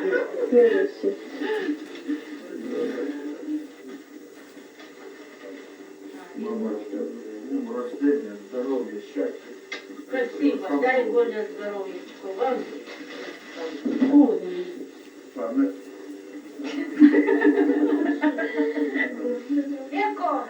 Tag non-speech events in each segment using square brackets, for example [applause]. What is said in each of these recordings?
Следующий. Мама, днем рождения, здоровья, счастья. Спасибо, дай Боже здоровья вам. Пане, Якого?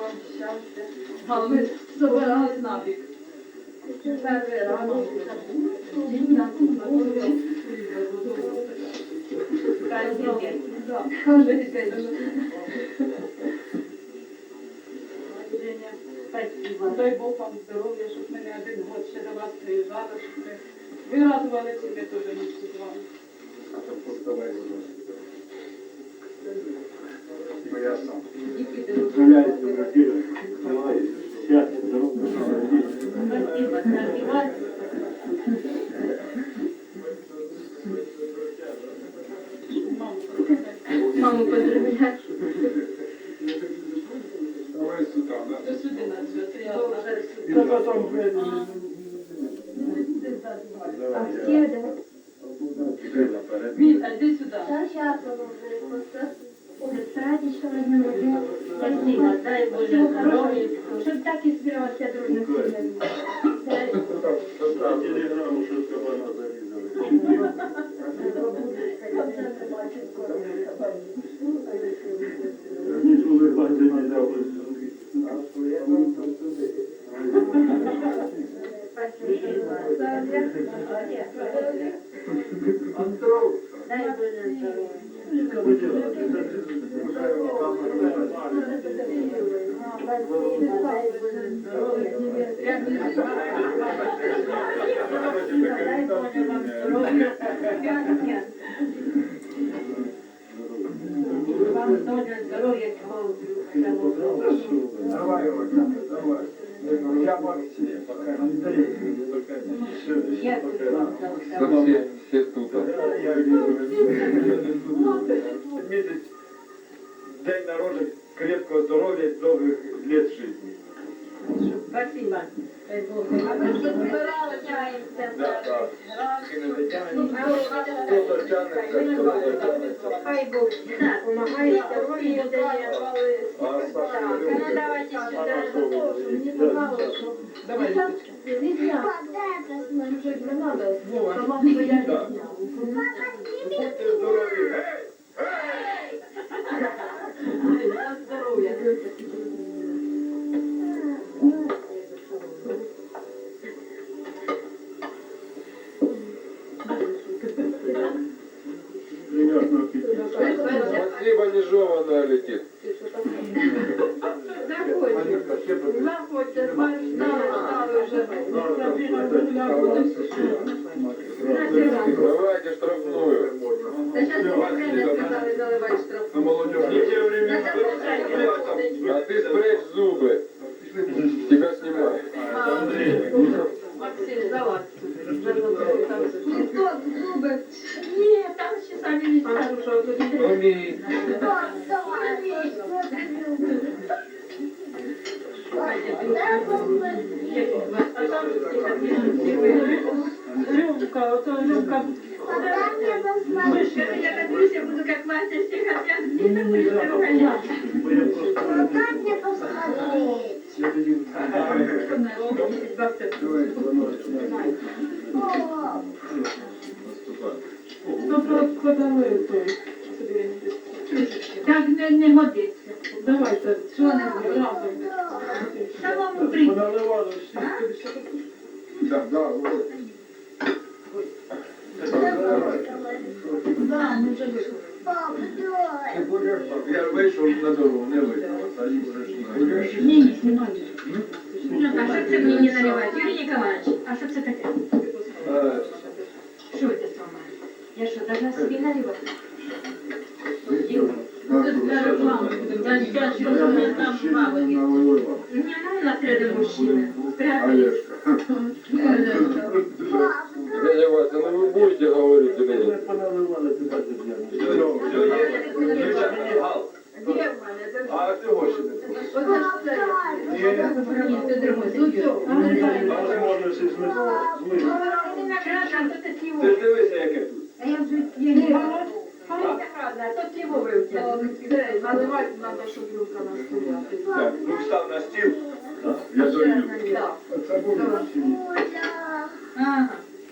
Здоров'я. А ми забирали набік. Перший. Дай Бог вам здоров'я, щоб ми не один год ще до вас приїжджали, щоб ми ви радувалися, і ми теж місці з вами. Поставай, будь ласка. Бо я сам. Спасибо. Спасибо. Маму поздравляю. Давай сюди, да? До сюди нас вже, це я Дуже А Спасибо. Дай Боже здоров'я. Дай Боже здоров'я. Дай Боже вам здоров'я. Щастя. Вам теж здоров'я, чого Давай, давай. Я Максим, пока Андрей, пока Я тут вам Да все, все тут. Я вижу. Хто не тягнеться. Хай Бог допомагає, здоров'я дає. Ну давайте сюди. Давай, Віточка. нельзя. Вже не надо. Вова. Сама рідня. Будьте здорові. Гей! Давайте штрафную. Та зараз время сказали заливати штраф. А молодежь, не те времена. А ты спрячь зубы. Тебя снимают. Максим, залазь. Хто зуби? Ні, там ще самі не А що, що Рюмка, ото рюмка. Я надеюсь, я буду как Вася всех опять. Ну, подали той. Так не, не годиться. Давайте, що не разом. Ти будеш, я вийшов на дорогу, не вийшов. А їм будеш на. Ні, ні, знімати. А що це мені не наливають? Юрій Ніколаївич, а що це таке? Е, Що це саме? Я що, должна собі наливати? на Я що, що ми там мали? Налила. Не, ну, на серед мужчини. Спрятали. Олежка. Дядя ну вы будете говорить или Ми нет? поналивали, ти бачиш, я не Все, все є. Включай мені гал. Де в мене? Де в А ти гроші не Оце ж це. Ні. Ні, це друге. Ну, цього. А це можна всі змити. Ти ж дивися, яке тут. А я вже я не Тут його вивтягли. Наливати треба, щоб рука. Так, ну став на стіл. Я даю. Це буде. Ага.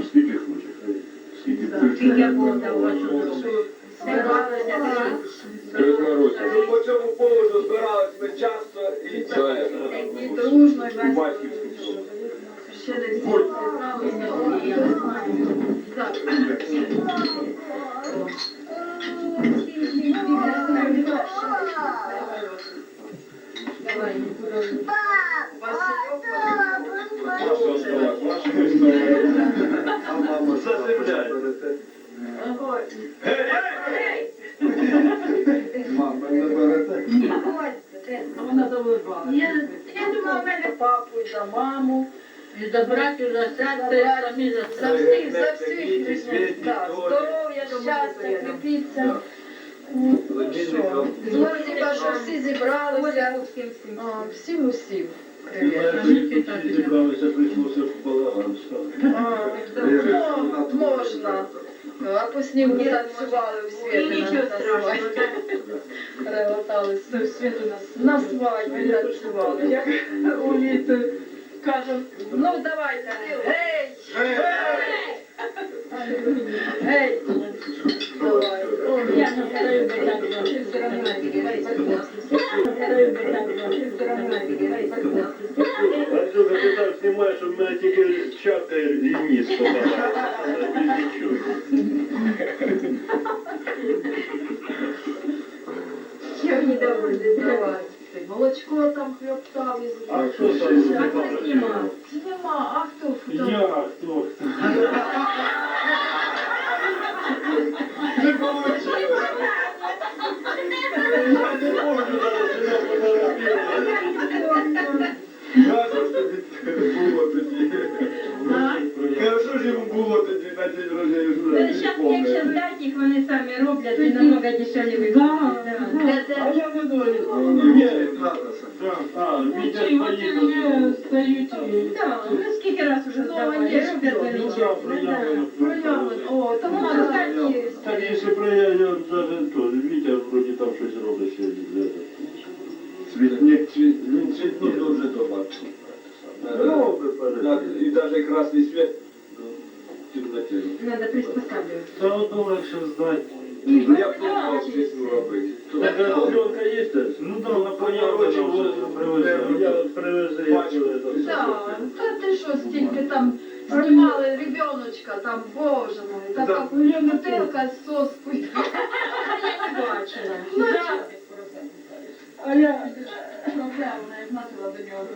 там скільки хай скільки Маруся, Ну, по цьому поводу збирались ми часто і Саня, Дружно і у батьківському. Ще не всі зібралися. Так. А вона заливала. Я, я думала, в мене папу і за маму. І за братів, за сестри, самі за За всіх, за всіх. Да, Здоров'я, щастя, кріпіться. Що? Злотіка, що всі зібралися. А, Всім усім. Ти Привіт. зібралися, прийшлося в балаган стати. А, ну, Можна. А по снігу танцювали у світі. Нічого страшного. Перелаталися. Це в світу нас. На свадьбі танцювали. Як у літ кажуть, Ну давайте. Гей! Гей! Давай. О, Я не вторую би так зробив, все равно відіграй, Вторую би так зробив, все равно Pokemon. Якщо здати їх, вони самі роблять і намного дешевле виходить. А я не думаю. Ні, Правда, Сань. а, Вітя і от поїхав. вони стають і Так, ну скільки раз уже Ну, здавали, вони ж роблять вони Ну, нічого. да, приємно. Прояви. О, тому Ну, що так, так є. Так, якщо проявляю, навіть то, Вітя вроді там щось робить сьогодні. Світ, ні, світ, він світнув дуже добре. Робить, перед. І навіть красний світ в темноті. Надо приспосабливаться. Та одно легше здати. Ну, я пробував світну робити. Так, пленка є теж? Ну, да, на поняроді привезе. Я привезе, я привезе. Так, та ти що, стільки там знімали ребеночка, там, боже мой, там Да. так бутилка з соскою. [laughs] Я не бачила. А я проблема, як начала до нього.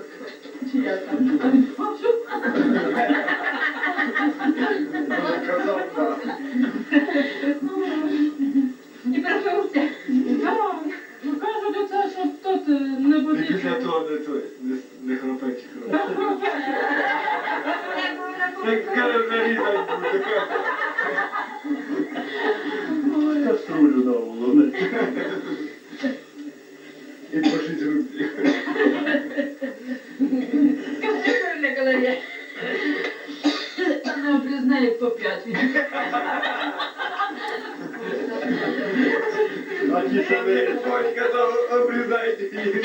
Чи я там [laughs] І просився. Так, ну кажуть, оце, щоб тут е, не буде. після того не той, не, не. Так каже, нарізать буде. Каструлю дав, головне. І по 6 рублів. Кастрюль на голові. Признає по п'ять. А ті самі, Ось казав, обрізайте її.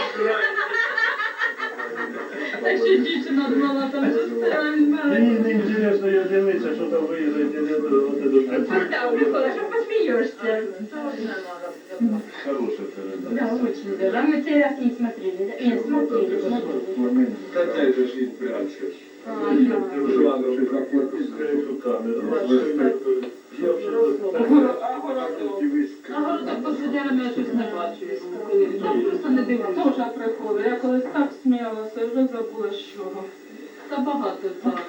Та ще дівчина думала, там же сестра Мені не інтересно, я дивлюся, що там виїжджають, я не до Так, Микола, що посмієшся? Хороша передача. Да, очень даже. А мы цей раз не смотрели. да? Нет, смотрели, смотрели. Цей же ж він Я я. Я. Я колись так сміялася, вже забула з чого. Та багато подали.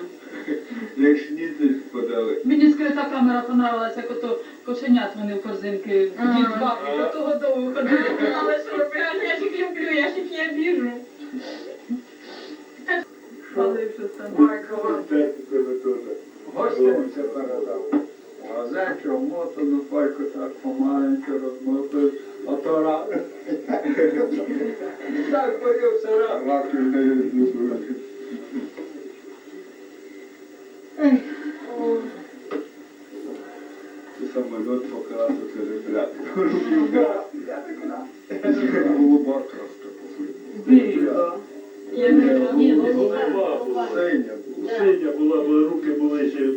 Мені скрита камера понравилася, як ото кошенят вони в корзинки бабки до того довго ходили. Але що робити? Я ж їх люблю, я ж їх не обіжу. Але що там? Передав. Газечу, мотану пайку так помаленьку розмотив, а то рак. Так поївся рак. Раки не люблю. Самоліт покрасив серебряти. Голуба краска Біга. Я не розумію. голова була. Синя була. Синя була, бо руки були ще в